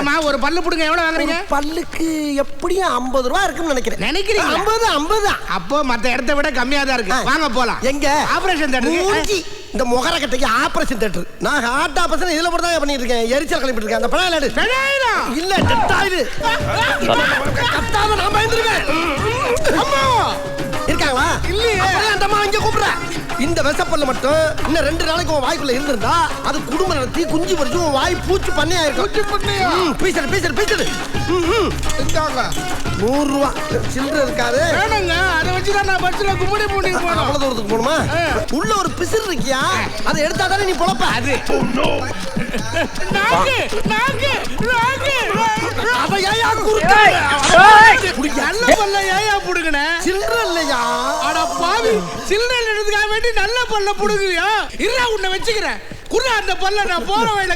ஆமா ஒரு பல்லு புடுங்க எவ்வளவு வாங்குறீங்க? பல்லுக்கு எப்படியும் ஐம்பது ரூபா இருக்குன்னு நினைக்கிறேன். நினைக்கிறீங்களா? ஐம்பது ஐம்பது அப்போ மத்த இடத்தை விட கம்மியா தான் இருக்கு. வாங்க போலாம். எங்க? ஆபரேஷன் தேட்டருக்கு இந்த முகர கட்டைக்கு ஆபரேஷன் தேட்டர் நான் ஹார்ட் ஆபரேஷன் இதுல போட்டு தான் பண்ணிட்டு இருக்கேன் எரிச்சல் கிளப்பிட்டு இருக்கேன் அந்த பெடாயிரா. இல்ல டெட்டாயிரு கத்தாம நான் பயந்துருக்கேன். இந்த விஷப்பல்ல மட்டும் இன்னும் ரெண்டு நாளைக்கு உன் வாய்க்குள்ள இருந்திருந்தா அது குடும்பம் நடத்தி குஞ்சு பறிச்சு உன் வாய் பூச்சி பண்ணையா இருக்கும். பூச்சி பண்ணையா? ம், பீசடு பீசடு பீசடு ம், ம். இந்தாங்க. நூறு ரூபா சில்லற இருக்காது. வேணுங்க அதை வச்சு தான் நான் பஸ்ல கும்பிடி பூண்டி போனோம் அவ்வளவு தூரத்துக்கு போகணுமா. உள்ள ஒரு பிசிறு இருக்கியா? அதை எடுத்தா தானே நீ பொழப்ப? அது. நாக்கு நாக்கு நாக்கு. அதை ஏயா குறுக்க? நல்ல பல்ல ஏயா புடுங்கன? சில்லற இல்லையா? பாவி சில்லறை எடுத்துக்காக வேண்டி நல்ல பல்ல புடுங்குறியா இருடா உன்னை வச்சுக்கிறேன். குர்ரா அந்த பல்ல நான் போற வழியில